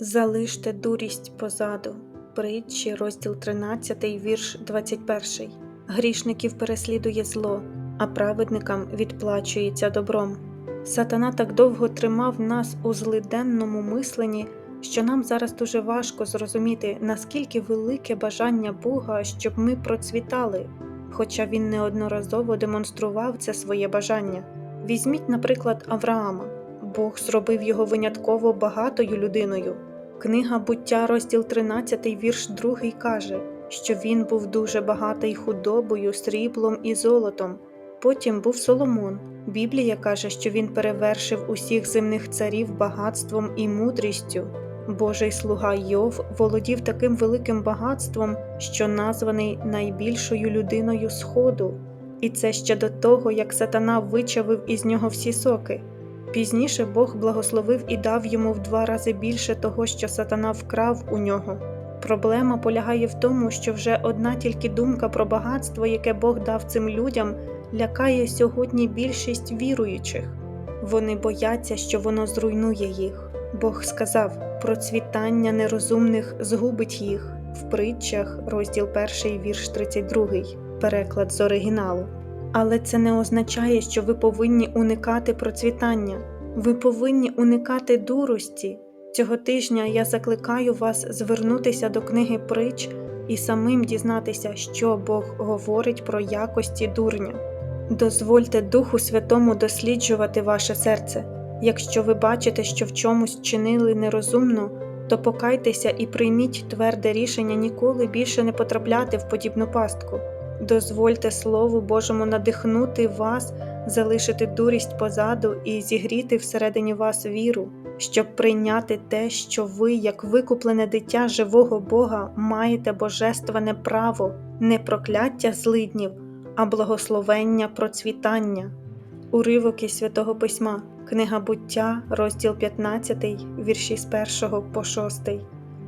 Залиште дурість позаду. Притчі, розділ 13, вірш 21. Грішників переслідує зло, а праведникам відплачується добром. Сатана так довго тримав нас у злиденному мисленні, що нам зараз дуже важко зрозуміти, наскільки велике бажання Бога, щоб ми процвітали, хоча він неодноразово демонстрував це своє бажання. Візьміть, наприклад, Авраама. Бог зробив його винятково багатою людиною. Книга буття, розділ 13, вірш 2 каже, що він був дуже багатий худобою, сріблом і золотом. Потім був Соломон. Біблія каже, що він перевершив усіх земних царів багатством і мудрістю. Божий слуга Йов володів таким великим багатством, що названий найбільшою людиною Сходу. І це ще до того, як сатана вичавив із нього всі соки. Пізніше Бог благословив і дав йому в два рази більше того, що сатана вкрав у нього. Проблема полягає в тому, що вже одна тільки думка про багатство, яке Бог дав цим людям, лякає сьогодні більшість віруючих. Вони бояться, що воно зруйнує їх. Бог сказав: процвітання нерозумних згубить їх в притчах, розділ 1, вірш 32, переклад з оригіналу. Але це не означає, що ви повинні уникати процвітання. Ви повинні уникати дурості. Цього тижня я закликаю вас звернутися до книги притч і самим дізнатися, що Бог говорить про якості дурня. Дозвольте Духу Святому досліджувати ваше серце. Якщо ви бачите, що в чомусь чинили нерозумно, то покайтеся і прийміть тверде рішення ніколи більше не потрапляти в подібну пастку. Дозвольте Слову Божому надихнути вас, залишити дурість позаду і зігріти всередині вас віру, щоб прийняти те, що ви, як викуплене дитя живого Бога, маєте божественне право, не прокляття злиднів, а благословення процвітання. Уривок із Святого Письма, Книга буття, розділ 15, вірші з 1 по 6.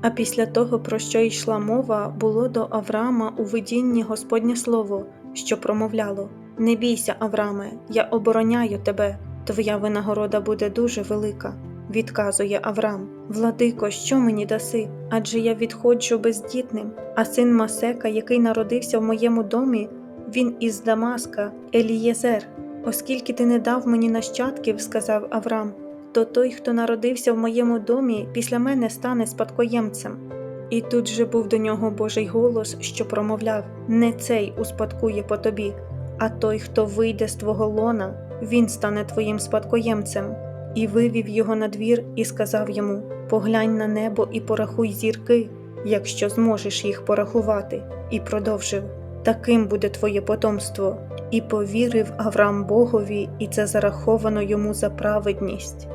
А після того, про що йшла мова, було до Авраама у видінні Господнє слово, що промовляло: Не бійся, Аврааме, я обороняю тебе, твоя винагорода буде дуже велика. Відказує Авраам: Владико, що мені даси? Адже я відходжу бездітним, а син Масека, який народився в моєму домі, він із Дамаска, Елієзер. Оскільки ти не дав мені нащадків, сказав Авраам, то той, хто народився в моєму домі, після мене стане спадкоємцем. І тут же був до нього Божий голос, що промовляв: Не цей успадкує по тобі, а той, хто вийде з твого лона, він стане твоїм спадкоємцем. І вивів його на двір і сказав йому: Поглянь на небо і порахуй зірки, якщо зможеш їх порахувати, і продовжив: Таким буде твоє потомство. І повірив Авраам Богові, і це зараховано йому за праведність.